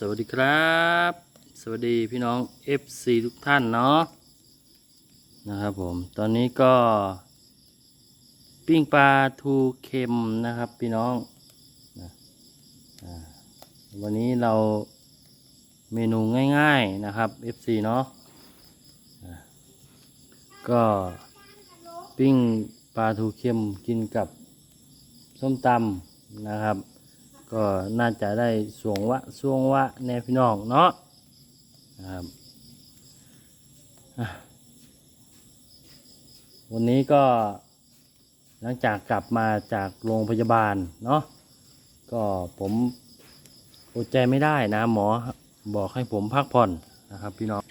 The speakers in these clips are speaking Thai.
สวัสดีครับ สวัสดีพี่น้อง FC ทุกท่านเนาะนะครับผม ตอนนี้ก็ ปิ้งปลาทูเค็มนะครับพี่น้องนะวันนี้เราเมนูง่ายๆนะครับ FC เนาะก็ปิ้งปลาทูเค็มกินกับส้มตำนะครับ ก็น่าจะได้สวงวะสวงวะแน่พี่น้องเนาะครับวันนี้ก็หลังจากกลับมาจากโรงพยาบาลเนาะก็ผมอดใจไม่ได้นะ หมอบอกให้ผมพักผ่อนนะครับ พี่น้อง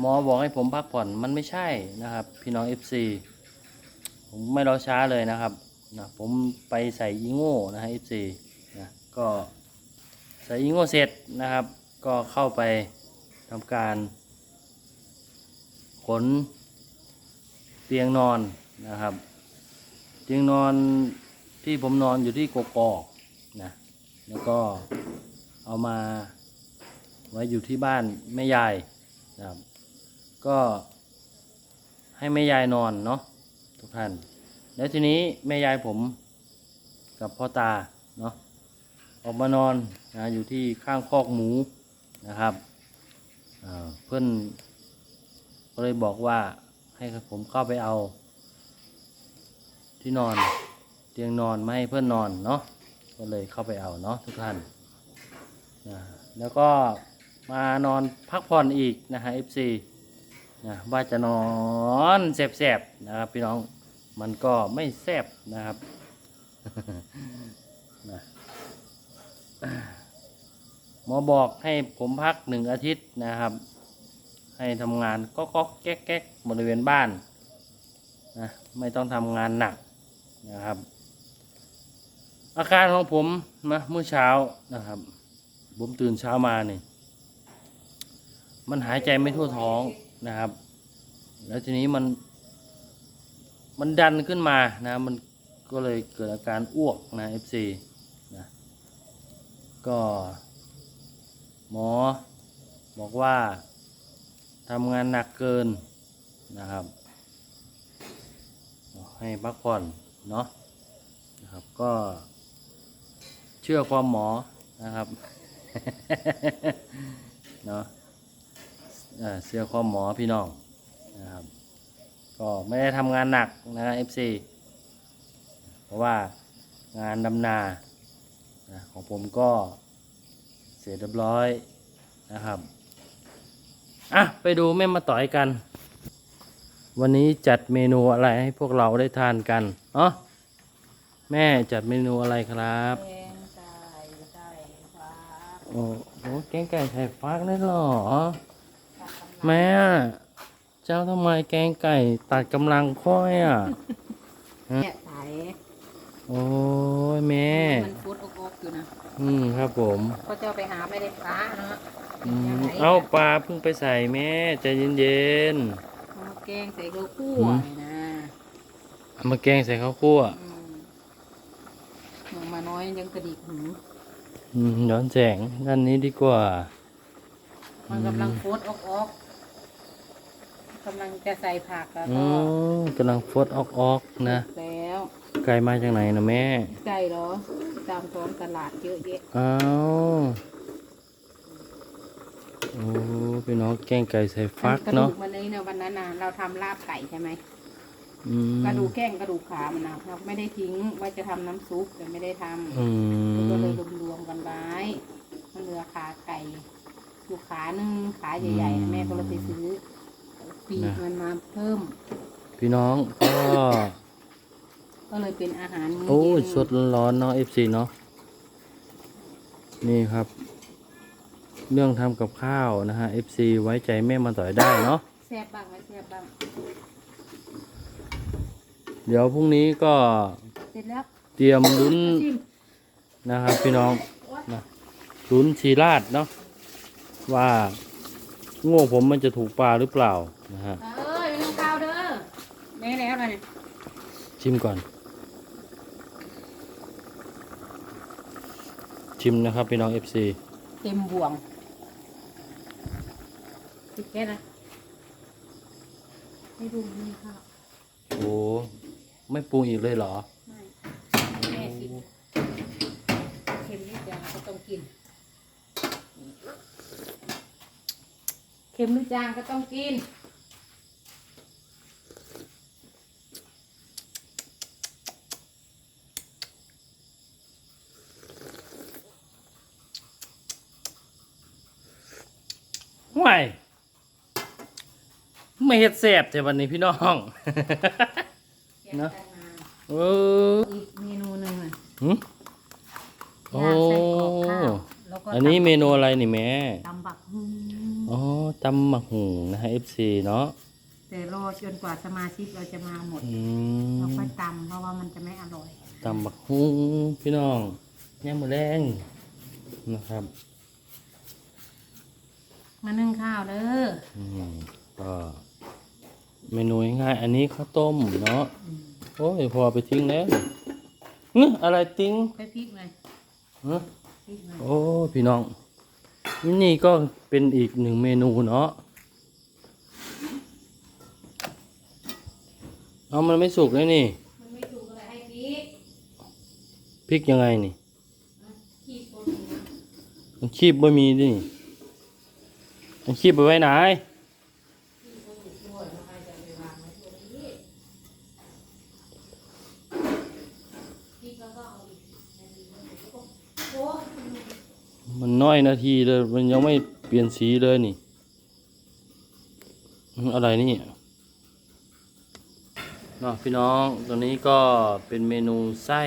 หมอบอกให้ผมพักผ่อนมันไม่ใช่นะครับ พี่น้อง FC ผมไม่รอช้าเลยนะครับ นะผมไปใส่อีโง่นะฮะ FC นะก็ใส่อีโง่เสร็จนะครับ ก็เข้าไปทำการ ขนเตียงนอนนะครับ เตียงนอนที่ผมนอนอยู่ที่กกอกนะแล้วก็เอามาไว้อยู่ที่บ้านแม่ยายนะครับ ก็ให้แม่ยายนอนเนาะทุกท่าน แล้วทีนี้แม่ยายผมกับพ่อตาเนาะออกมานอนนะอยู่ที่ข้างคอกหมูนะครับเพื่อนก็เลยบอกว่าให้ผมเข้าไปเอา ที่นอนเตียงนอนมาให้เพื่อนนอนเนาะก็เลยเข้าไปเอาเนาะทุกท่านนะแล้วก็มานอนพักผ่อนอีกนะฮะ FC นะว่าจะนอนแสบๆนะครับพี่น้อง มันก็ไม่แซบนะครับนะหมอบอกให้ผมพักหนึ่งอาทิตย์นะครับ ให้ทำงานก็ก็แก๊กแก๊กบริเวณบ้านนะไม่ต้องทำงานหนักนะครับ อาการของผมนะเมื่อเช้านะครับ ผมตื่นเช้ามาเนี่ยมันหายใจไม่ทั่วท้องนะครับ แล้วทีนี้มัน มันดันขึ้นมานะมันก็เลยเกิดอาการอ้วกนะ FC นะก็หมอบอกว่าทำงานหนักเกินนะครับ ให้พักผ่อนเนาะนะครับก็เชื่อความหมอนะครับเนาะเอ่อเชื่อความหมอพี่น้องนะครับ ก็ไม่ได้ทำงานหนักนะ FC เพราะว่างานดำนานะของผมก็เสร็จเรียบร้อยนะครับอะไปดูแม่มาต่อยกัน วันนี้จัดเมนูอะไรให้พวกเราได้ทานกันเนาะแม่จัดเมนูอะไรครับแกงไก่ไก่ฟ้าโอ้โหแกงไก่ไข่ฟักได้เหรอตัดกำลังแม่ เจ้าทำไมแกงไก่ตัดกำลังค่อยอะเนี่ยใสโอ้ยแม่ มันฟุดอกๆอยู่นะอืมครับผมก็จะเอาไปหาไม่ได้ฟ้าเนาะอืมยังไงเอาปลาเพิ่งไปใส่แม่ใจเย็นเอามาแกงใส่ข้าวคั่วอืมนี่นะๆเอามาแกงใส่ข้าวคั่ว อืมหนูมาน้อยยังกระดิกหูอืมย้อนแสงด้านนี้ดีกว่า มันกำลังฟุดอกๆ กำลังจะใส่ผักแล้วอืก็มกำลังฟดออกๆนะแล้วไก่มาจากไหนนะแม่ไก่เหรอตามท้องตลาดเยอะแยะอ้าวโอ้พี่น้องแกงไก่ใส่ฟักกระดูเนาะกวันนี้เนี่ยวันนั้นนะเราทำลาบไก่ใช่ไหมอืมกระดูกแก้งกระดูกขามันนะเราไม่ได้ทิ้งว่าจะทำน้ำซุปแต่ไม่ได้ทำอืก็เลยมรวมๆกันไว้มันเหลือขาไก่อยู่ขาหนึ่งขาใหญ่ๆนะแม่ก็เลยไปซื้อ ปีกมันมาเพิ่ม พี่น้องก็ ก็เลยเป็นอาหารมื้โอ้ยเย็นสดร้อนๆเนาะ FC เนาะนี่ครับ เรื่องทำกับข้าวนะฮะ FC ไว้ใจแม่มาต่อยได้เนาะ แซ่บบ้างไม่แซ่บบ้างเดี๋ยวพรุ่งนี้ก็เสร็จแล้วเตรียมลุ้น ชิมนะครับพี่น้องนะลุ้นชีราดเนาะว่า โง่ผมมันจะถูกปลาหรือเปล่านะฮะ เอ้ยไม่ต้องข้าวเด้อแม่แล้วนะเนี่ยชิมก่อน ชิมนะครับพี่น้อง FC เเต็มบ่วงติดแก๊สนะไม่ดูนี่ค่ะโอ้ไม่ปรุงอีกเลยเหรอ ไม่แม่คิดเค็มนิดเดียวก็ต้องกิน เค็มหรือจางก็ต้องกิน ห่วยไม่เห็ดแสบแต่วันนี้พี่น้องเนอะเอออีกเมนูหนึ่งอะหึโอ้ ย่างไส้กรอกข้าวแล้วก็อันนี้เมนูอะไรนี่แม่ตำบักหุ่ง อ๋อตำหมักหุงนะฮะ FC เนาะ แต่รอจนกว่าสมาชิกเราจะมาหมดอืเรามค่อยตำเพราะว่ามันจะไม่อร่อย ตำหมักหุงพี่น้องแย่มือแรงนะครับ มานึ่งข้าวเด้ออืมก็เมนูง่ายๆอันนี้ข้าวต้มเนาะ อืมโอ้ยพอไปทิ้งแล้วนี่อะไรติ้งไปพริกหน่อยฮะพริกหน่อยโอ้พี่น้อง นี่ก็เป็นอีกหนึ่งเมนูเนาะเอามันไม่สุกเลยนี่ มันไม่ถูกอะไรให้พริกพริกยังไงนี่ขี้โปรตีนมันคีบบ่มีดิมันคีบไปไว้ไหนด้วยแล้วใครจะไปวางไว้ตรงนี้พริกแล้วก็เอาอีกนาทีนึงแล้วก็โอ้ย มันน้อยนาทีเลยมันยังไม่เปลี่ยนสีเลยนี่อืมอะไรนี่เนาะพี่น้องตัวนี้ก็เป็นเมนูไส้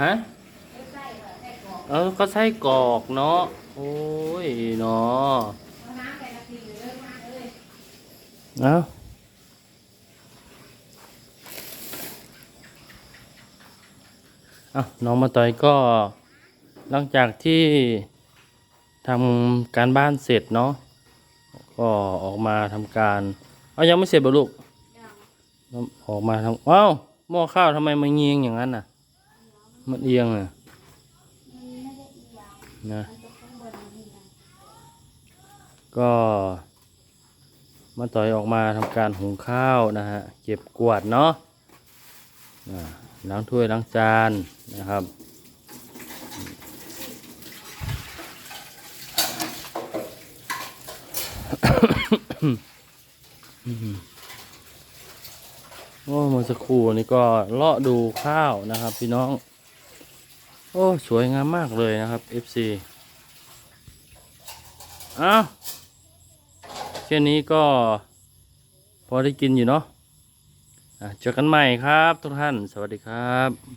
ฮะเออก็ไส้กรอกเนาะโอ้ยเนาะอะทิเลยเลิกมากเลยเอาเอาน้องมาต่อยก็ หลังจากที่ทำการบ้านเสร็จเนาะก็ออกมาทำการเอายังไม่เสร็จบ่ลูกออกมาทำว้าวหม้อข้าวทำไมมันเงียงอย่างนั้นน่ะ มันเอียงอะนะก็มาต่อยออกมาทำการหุงข้าวนะฮะเก็บกวาดเนาะอ่าล้างถ้วยล้างจานนะครับ โอ้เมื่อสักครู่นี่ก็เลาะดูข้าวนะครับ พี่น้อง โอ้ สวยงามมากเลยนะครับ FC อ้าวแค่นี้ก็พอได้กินอยู่เนาะะเจอกันใหม่ครับทุกท่าน สวัสดีครับ